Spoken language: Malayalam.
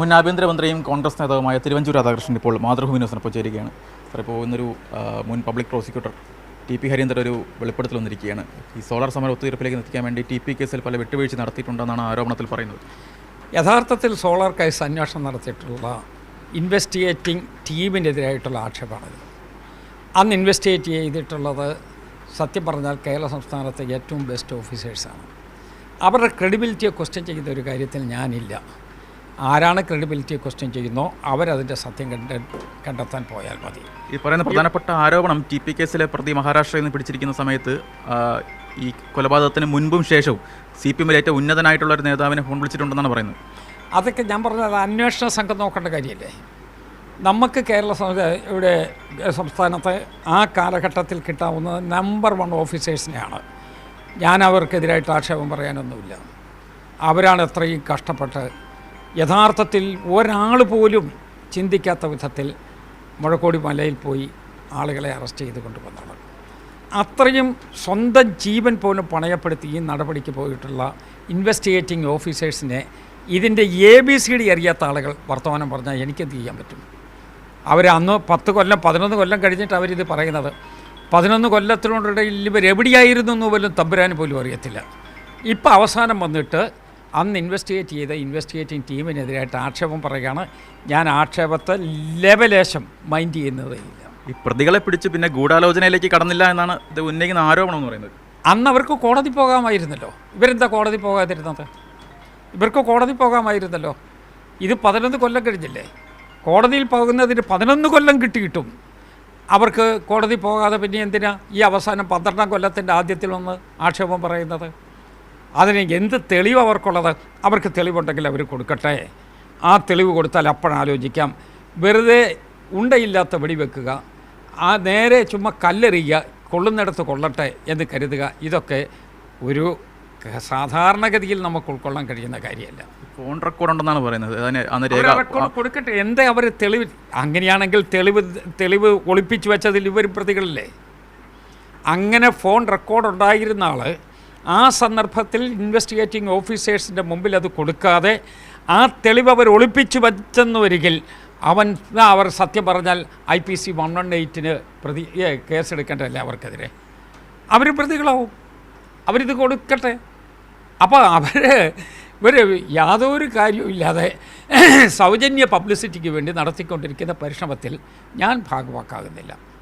മുൻ ആഭ്യന്തരമന്ത്രിയും കോൺഗ്രസ് നേതാവുമായ തിരുവഞ്ചൂർ രാധാകൃഷ്ണൻ ഇപ്പോൾ മാതൃഭൂമി ന്യൂസിനൊപ്പം ചേരുകയാണ്. സാർ ഇപ്പോൾ ഇന്നൊരു മുൻ public prosecutor T P Harindran ഒരു വെളിപ്പെടുത്തൽ വന്നിരിക്കുകയാണ്. ഈ സോളാർ സമരം ഒത്തുതീർപ്പിലേക്ക് എത്തിക്കാൻ വേണ്ടി ടി പി കേസിൽ പല വിട്ടുവീഴ്ച നടത്തിയിട്ടുണ്ടെന്നാണ് ആരോപണത്തിൽ പറയുന്നത്. യഥാർത്ഥത്തിൽ സോളാർ കേസ് അന്വേഷണം നടത്തിയിട്ടുള്ള ഇൻവെസ്റ്റിഗേറ്റിംഗ് ടീമിനെതിരായിട്ടുള്ള ആക്ഷേപമാണിത്. അന്ന് ഇൻവെസ്റ്റിഗേറ്റ് ചെയ്തിട്ടുള്ളത് സത്യം പറഞ്ഞാൽ കേരള സംസ്ഥാനത്തെ ഏറ്റവും ബെസ്റ്റ് ഓഫീസേഴ്സാണ് അവരുടെ ക്രെഡിബിലിറ്റിയെ ക്വസ്റ്റ്യൻ ചെയ്യുന്ന ഒരു കാര്യത്തിൽ ഞാനില്ല. ആരാണ് ക്രെഡിബിലിറ്റി ക്വസ്റ്റ്യൻ ചെയ്യുന്നോ അവരതിന്റെ സത്യം കണ്ട കണ്ടെത്താൻ പോയാൽ മതി. ഈ പറയുന്ന പ്രധാനപ്പെട്ട ആരോപണം ടി പി കേസിലെ പ്രതി മഹാരാഷ്ട്രയിൽ നിന്ന് പിടിച്ചിരിക്കുന്ന സമയത്ത് ഈ കൊലപാതകത്തിന് മുൻപും ശേഷവും സി പി എമ്മിൽ ഏറ്റവും ഉന്നതനായിട്ടുള്ള ഒരു നേതാവിനെ ഫോൺ വിളിച്ചിട്ടുണ്ടെന്നാണ് പറയുന്നത്. അതൊക്കെ ഞാൻ പറഞ്ഞത് അന്വേഷണ സംഘം നോക്കേണ്ട കാര്യമല്ലേ? നമുക്ക് കേരള ഇവിടെ സംസ്ഥാനത്തെ ആ കാലഘട്ടത്തിൽ കിട്ടാവുന്ന നമ്പർ വൺ ഓഫീസേഴ്സിനെയാണ് ഞാൻ അവർക്കെതിരായിട്ട് ആക്ഷേപം പറയാനൊന്നുമില്ല. അവരാണ് എത്രയും കഷ്ടപ്പെട്ട് യഥാർത്ഥത്തിൽ ഒരാൾ പോലും ചിന്തിക്കാത്ത വിധത്തിൽ മുഴക്കോടി മലയിൽ പോയി ആളുകളെ അറസ്റ്റ് ചെയ്ത് കൊണ്ടുവന്നത്. അത്രയും സ്വന്തം ജീവൻ പോലും പണയപ്പെടുത്തി ഈ നടപടിക്ക് പോയിട്ടുള്ള ഇൻവെസ്റ്റിഗേറ്റിംഗ് ഓഫീസേഴ്സിനെ ഇതിന്റെ എ ബി സി ഡി അറിയാത്ത ആളുകൾ വർത്തമാനം പറഞ്ഞാൽ എനിക്കെന്ത് ചെയ്യാൻ പറ്റും? അവർ അന്ന് പത്ത് കൊല്ലം പതിനൊന്ന് കൊല്ലം കഴിഞ്ഞിട്ട് അവരിത് പറയുന്നത്. പതിനൊന്ന് കൊല്ലത്തിനോടിടയിൽ ഇവർ എവിടെയായിരുന്നു എന്ന് പോലും തമ്പുരാൻ പോലും അറിയത്തില്ല. ഇപ്പം അവസാനം വന്നിട്ട് അന്ന് ഇൻവെസ്റ്റിഗേറ്റ് ചെയ്ത ഇൻവെസ്റ്റിഗേറ്റിംഗ് ടീമിനെതിരായിട്ട് ആക്ഷേപം പറയുകയാണ്. ഞാൻ ആക്ഷേപത്തെ ലെവലേശം മൈൻഡ് ചെയ്യുന്നതേ ഇല്ല. ഈ പ്രതികളെ പിടിച്ച് പിന്നെ ഗൂഢാലോചനയിലേക്ക് കടന്നില്ല എന്നാണ് ഇത് ഉന്നയിക്കുന്ന ആരോപണം എന്ന് പറയുന്നത്. അന്ന് അവർക്ക് കോടതി പോകാമായിരുന്നല്ലോ. ഇവരെന്താ കോടതി പോകാതിരുന്നത്? ഇവർക്ക് കോടതി പോകാമായിരുന്നല്ലോ. ഇത് പതിനൊന്ന് കൊല്ലം കഴിഞ്ഞില്ലേ? കോടതിയിൽ പോകുന്നതിന് പതിനൊന്ന് കൊല്ലം കിട്ടിയിട്ടും അവർക്ക് കോടതി പോകാതെ പിന്നെ എന്തിനാ ഈ അവസാനം പന്ത്രണ്ടാം കൊല്ലത്തിന്റെ ആദ്യത്തിൽ ഒന്ന് ആക്ഷേപം പറയുന്നത്? അതിന് എന്ത് തെളിവ് അവർക്കുള്ളത്? അവർക്ക് തെളിവുണ്ടെങ്കിൽ അവർ കൊടുക്കട്ടെ. ആ തെളിവ് കൊടുത്താൽ അപ്പോഴാലോചിക്കാം വെറുതെ ഉണ്ടയില്ലാത്ത വെടിവെക്കുക ആ നേരെ ചുമ്മാ കല്ലെറിയുക കൊള്ളുന്നിടത്ത് കൊള്ളട്ടെ എന്ന് കരുതുക ഇതൊക്കെ ഒരു സാധാരണഗതിയിൽ നമുക്ക് ഉൾക്കൊള്ളാൻ കഴിയുന്ന കാര്യമല്ല. ഫോൺ റെക്കോർഡ് ഉണ്ടെന്നാണ് പറയുന്നത്. റെക്കോർഡ് കൊടുക്കട്ടെ. എന്താ അവർ തെളിവ്? അങ്ങനെയാണെങ്കിൽ തെളിവ് തെളിവ് ഒളിപ്പിച്ചു വെച്ചതിൽ ഇവർ പ്രതികളില്ലേ? അങ്ങനെ ഫോൺ റെക്കോർഡ് ഉണ്ടായിരുന്ന ആൾ ആ സന്ദർഭത്തിൽ ഇൻവെസ്റ്റിഗേറ്റിംഗ് ഓഫീസേഴ്സിന്റെ മുമ്പിൽ അത് കൊടുക്കാതെ ആ തെളിവ് അവർ ഒളിപ്പിച്ചു വച്ചെന്ന് വരികിൽ അവൻ അവർ സത്യം പറഞ്ഞാൽ I P C one one എയ്റ്റിന് പ്രതി കേസെടുക്കേണ്ടതല്ലേ അവർക്കെതിരെ? അവർ പ്രതികളാവും. അവരിത് കൊടുക്കട്ടെ. അപ്പോൾ അവർ ഇവർ യാതൊരു കാര്യവും ഇല്ലാതെ സൗജന്യ പബ്ലിസിറ്റിക്ക് വേണ്ടി നടത്തിക്കൊണ്ടിരിക്കുന്ന പരിശ്രമത്തിൽ ഞാൻ ഭാഗവാക്കാകുന്നില്ല.